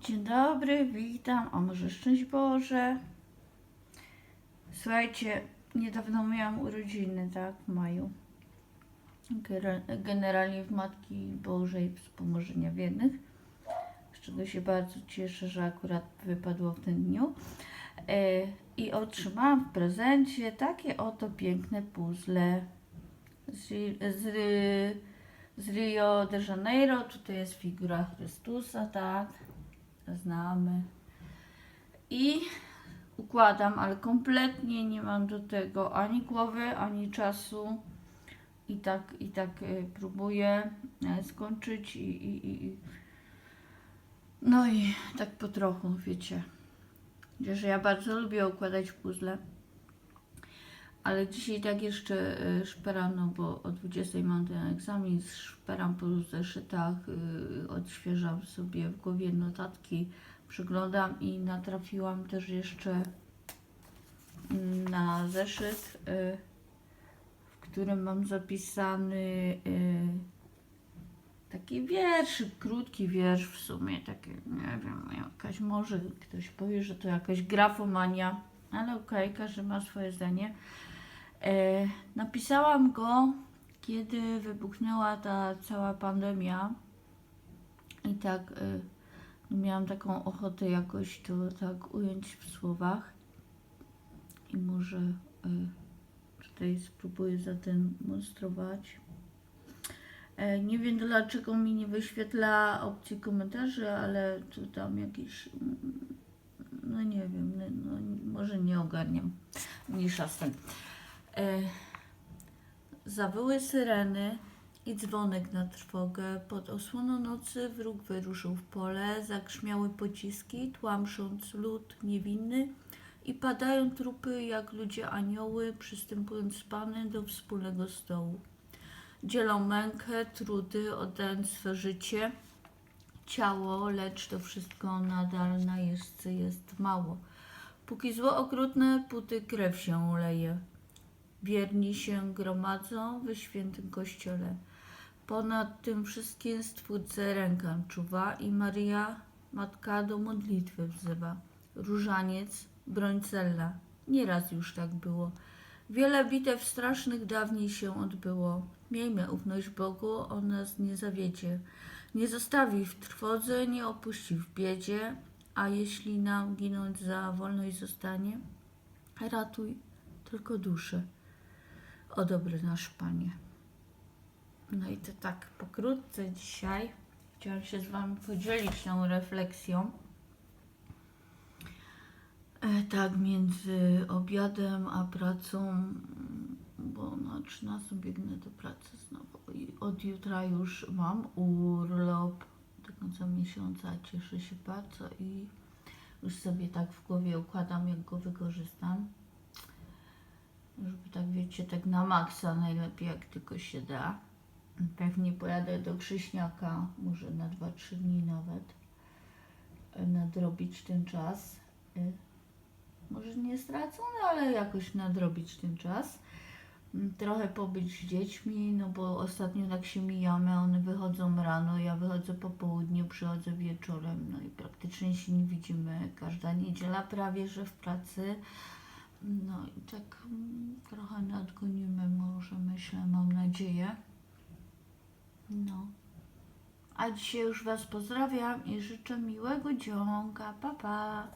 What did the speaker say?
Dzień dobry, witam, a może szczęść Boże. Słuchajcie, niedawno miałam urodziny, tak, w maju. Generalnie w Matki Bożej Wspomożenia Wiernych, z czego się bardzo cieszę, że akurat wypadło w tym dniu. E, I otrzymałam w prezencie takie oto piękne puzzle z, z, z Rio de Janeiro. Tutaj jest figura Chrystusa, tak znamy. I układam, ale kompletnie nie mam do tego ani głowy, ani czasu. I tak, i tak y, próbuję e, skończyć i, i, i no i tak po trochu, wiecie. Że ja bardzo lubię układać puzzle. Ale dzisiaj tak jeszcze y, szperam, no bo o 20 mam ten egzamin, szperam po zeszytach, y, odświeżam sobie w głowie notatki, przeglądam i natrafiłam też jeszcze mm, na zeszyt, y, w którym mam zapisany y, taki wiersz, krótki wiersz w sumie, taki, nie wiem, jakaś, może ktoś powie, że to jakaś grafomania, ale okej, każdy ma swoje zdanie. E, napisałam go, kiedy wybuchnęła ta cała pandemia i tak e, miałam taką ochotę jakoś to tak ująć w słowach i może e, tutaj spróbuję zademonstrować. E, nie wiem dlaczego mi nie wyświetla opcji komentarzy, ale tu tam jakieś mm, no nie wiem, no, może nie ogarniam. Mniejsza z tym. E, zawyły syreny i dzwonek na trwogę. Pod osłoną nocy wróg wyruszył w pole, zagrzmiały pociski, tłamsząc lud niewinny i padają trupy jak ludzie anioły, przystępując z Panem do wspólnego stołu. Dzielą mękę, trudy, oddając swe życie, ciało, lecz to wszystko nadal na jeżdżce jest mało. Póki zło okrutne, póty krew się leje. Wierni się gromadzą w świętym kościele. Ponad tym wszystkim Stwórcę rękę czuwa i Maria, Matka do modlitwy wzywa. Różaniec, broń cella. Nieraz już tak było. Wiele bitew strasznych dawniej się odbyło. Miejmy ufność Bogu, On nas nie zawiedzie. Nie zostawi w trwodze, nie opuści w biedzie, a jeśli nam ginąć za wolność zostanie, ratuj tylko duszę. O dobry nasz Panie. No i to tak pokrótce dzisiaj. Chciałam się z Wami podzielić tą refleksją. E, tak, między obiadem a pracą, bo na 13 biegnę do pracy znowu. I od jutra już mam urlop końca miesiąca. Cieszę się bardzo i już sobie tak w głowie układam, jak go wykorzystam. Żeby tak wiecie, tak na maksa najlepiej jak tylko się da. Pewnie pojadę do Krzyśniaka, może na 2-3 dni nawet, e, nadrobić ten czas. E, Może nie stracony, ale jakoś nadrobić ten czas. Trochę pobyć z dziećmi, no bo ostatnio tak się mijamy, one wychodzą rano, ja wychodzę po południu, przychodzę wieczorem, no i praktycznie się nie widzimy każda niedziela prawie, że w pracy. No i tak trochę nadgonimy może, myślę, mam nadzieję. No. A dzisiaj już Was pozdrawiam i życzę miłego dzionka. Pa, pa.